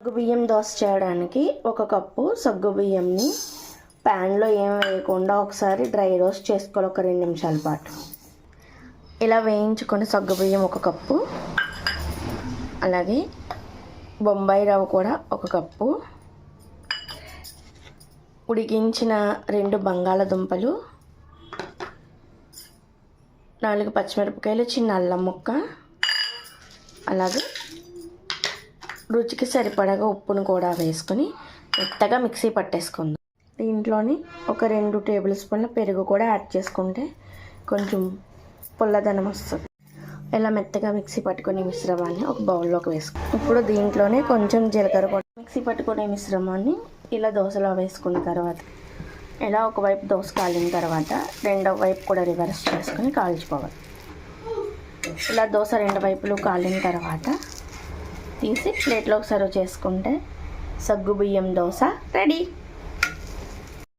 సగ్గుబియ్యం దోశ చేయడానికి ఒక కప్పు సగ్గుబియ్యంని ప్యాన్లో ఏం వేయకుండా ఒకసారి డ్రై రోస్ట్ చేసుకోవాలి ఒక రెండు నిమిషాల పాటు. ఇలా వేయించుకొని సగ్గుబియ్యం ఒక కప్పు. అలాగే బొంబాయి రవ్వ కూడా ఒక కప్పు. ఉడికించిన రెండు బంగాళదుంపలు. నాలుగు పచ్చిమిరపకాయలు చిన్న అల్లం ముక్క. అలాగే రుచికి సరిపడగా ఉప్పును కూడా వేసుకొని మెత్తగా మిక్సీ పట్టేసుకుందాం. దీంట్లోని ఒక రెండు టేబుల్ స్పూన్ల పెరుగు కూడా యాడ్ చేసుకుంటే కొంచెం పుల్లదనం వస్తుంది. ఇలా మెత్తగా మిక్సీ పట్టుకునే మిశ్రమాన్ని ఒక బౌల్లోకి వేసుకుని ఇప్పుడు దీంట్లోనే కొంచెం జీలకర్ర కూడా మిక్సీ పట్టుకునే మిశ్రమాన్ని ఇలా దోశలో వేసుకున్న తర్వాత ఇలా ఒకవైపు దోశ కాలిన తర్వాత రెండవ వైపు కూడా రివర్స్ చేసుకొని కాల్చుకోవాలి. ఇలా దోశ రెండు వైపులు కాలిన తర్వాత తీసి ప్లేట్లోకి సర్వ్ చేసుకుంటే సగ్గు బియ్యం దోశ రెడీ.